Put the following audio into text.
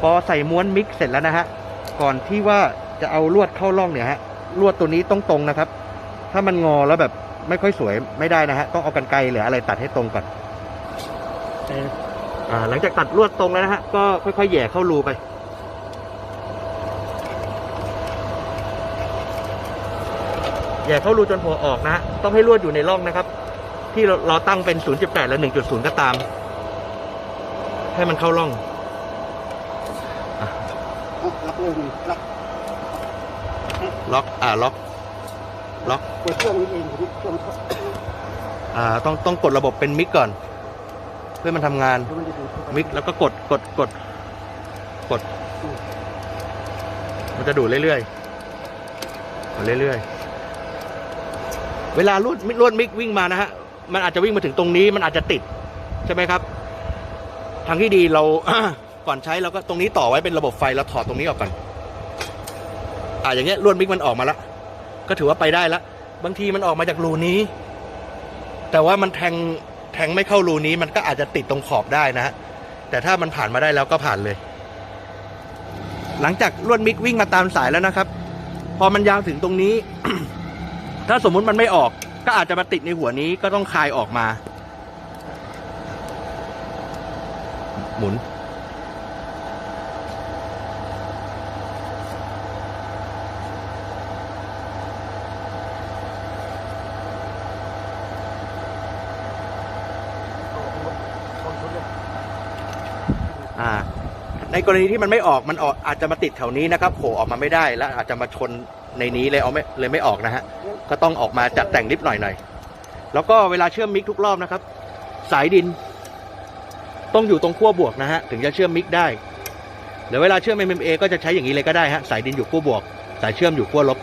พอใส่ม้วนมิกเสร็จแล้วนะฮะ ก่อนที่ว่าจะเอาลวดเข้าร่องเนี่ยฮะ ลวดตัวนี้ต้องตรงนะครับ ถ้ามันงอแล้วแบบไม่ค่อยสวยไม่ได้นะฮะ ต้องเอากันไกรหรืออะไรตัดให้ตรงก่อนอ่าหลังจากตัดลวดตรงแล้วนะฮะ ก็ค่อยๆแหย่เข้ารูไปแหย่เข้ารูจนหัวออกนะฮะ ต้องให้ลวดอยู่ในร่องนะครับ ที่เราเราตั้งเป็น 0.8 และ 1.0 ก็ตาม ให้มันเข้าร่อง ล็อกเลยล็อกล็อกอ่าล็อกล็อกเปิดเครื่องนี้เองผมเครื่องเขาอ่าต้องต้องกดระบบเป็นมิกก่อน เพื่อมันทำงานมันจะดูมิกแล้วก็กดกดกดกด มันจะดูดเรื่อยๆดูดเรื่อยๆ เวลาลวดลวดมิกวิ่งมานะฮะ มันอาจจะวิ่งมาถึงตรงนี้ มันอาจจะติด ใช่ไหมครับ ทางที่ดีเรา ก่อนใช้เราก็ตรงนี้ต่อไว้เป็นระบบไฟเราถอดตรงนี้ออกก่อน อ่าอย่างเงี้ยลวดมิกมันออกมาล้วก็ถือว่าไปได้ล้วบางทีมันออกมาจากรูนี้ แต่ว่ามันแทงแทงไม่เข้ารูนี้ มันก็อาจจะติดตรงขอบได้นะฮะแต่ถ้ามันผ่านมาได้แล้วก็ผ่านเลย หลังจากลวดมิกวิ่งมาตามสายแล้วนะครับ พอมันยาวถึงตรงนี้ ถ้าสมมุติมันไม่ออก ก็อาจจะมาติดในหัวนี้ก็ต้องคลายออกมา หมุน อ่า ในกรณีที่มันไม่ออกมันออกอาจจะมาติดแถวนี้นะครับโผล่ออกมาไม่ได้แล้วอาจจะมาชนในนี้เลยเอาไม่เลยไม่ออกนะฮะก็ต้องออกมาจัดแต่งนิดหน่อยหน่อยแล้วก็เวลาเชื่อมมิกทุกรอบนะครับ สายดิน ต้องอยู่ตรงขั้วบวกนะฮะถึงจะเชื่อมมิกได้หรือเวลาเชื่อม MMA ก็จะใช้อย่างนี้เลยก็ได้ฮะสายดินอยู่ขั้วบวก สายเชื่อมอยู่ขั้วลบ